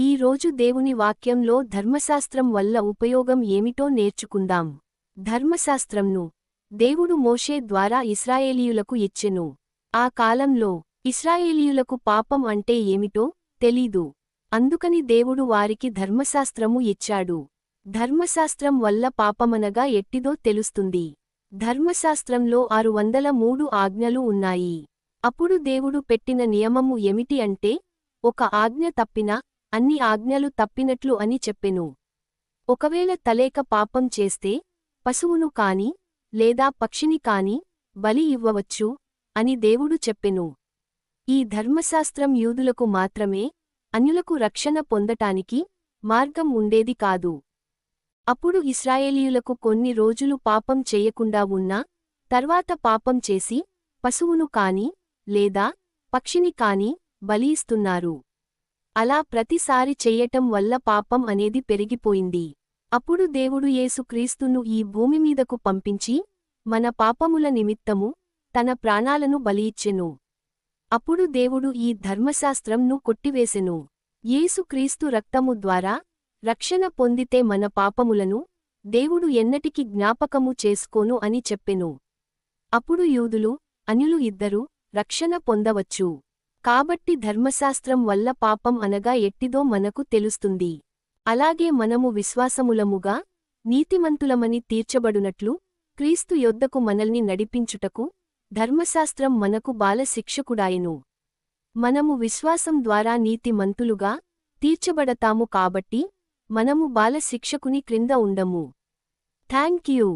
ఈ రోజు దేవుని వాక్యంలో ధర్మశాస్త్రం వల్ల ఉపయోగం ఏమిటో నేర్చుకుందాం. ధర్మశాస్త్రంను దేవుడు మోషే ద్వారా ఇస్రాయేలీయులకు ఇచ్చెను. ఆ కాలంలో ఇస్రాయేలీయులకు పాపం అంటే ఏమిటో తెలీదు. అందుకని దేవుడు వారికి ధర్మశాస్త్రము ఇచ్చాడు. ధర్మశాస్త్రం వల్ల పాపమనగా ఎట్టిదో తెలుస్తుంది. ధర్మశాస్త్రంలో ఆరు వందల మూడు ఆజ్ఞలు ఉన్నాయి. అప్పుడు దేవుడు పెట్టిన నియమము ఏమిటి అంటే ఒక ఆజ్ఞ తప్పినా అన్ని ఆజ్ఞలు తప్పినట్లు అని చెప్పెను. ఒకవేళ తలేక పాపం చేస్తే పశువును కాని లేదా పక్షిని కాని బలి ఇవ్వవచ్చు అని దేవుడు చెప్పెను. ఈ ధర్మశాస్త్రం యూదులకు మాత్రమే అన్యులకు రక్షణ పొందటానికి మార్గం ఉండేది కాదు. అప్పుడు ఇస్రాయేలీయులకు కొన్ని రోజులు పాపం చెయ్యకుండా ఉన్నా తర్వాత పాపం చేసి పశువును కాని లేదా పక్షిని కాని బలియిస్తున్నారు అలా ప్రతిసారి చెయ్యటం వల్ల పాపం అనేది పెరిగిపోయింది. అప్పుడు దేవుడు యేసుక్రీస్తును ఈ భూమిమీదకు పంపించి మన పాపముల నిమిత్తము తన ప్రాణాలను బలియిచ్చెను. అప్పుడు దేవుడు ఈ ధర్మశాస్త్రంను కొట్టివేసెను. యేసుక్రీస్తు రక్తము ద్వారా రక్షణ పొందితే మన పాపములను దేవుడు ఎన్నటికి జ్ఞాపకము చేసుకోను అని చెప్పెను. అప్పుడు యూదులు అన్యులు ఇద్దరు రక్షణ పొందవచ్చు. కాబట్టి ధర్మశాస్త్రం వల్ల పాపం అనగా ఎట్టిదో మనకు తెలుస్తుంది. అలాగే మనము విశ్వాసములముగా నీతిమంతులమని తీర్చబడునట్లు క్రీస్తు యొద్దకు మనల్ని నడిపించుటకు ధర్మశాస్త్రం మనకు బాలశిక్షకుడాయెను. మనము విశ్వాసం ద్వారా నీతిమంతులుగా తీర్చబడతాము కాబట్టి మనము బాలశిక్షకుని క్రింద ఉండము. Thank you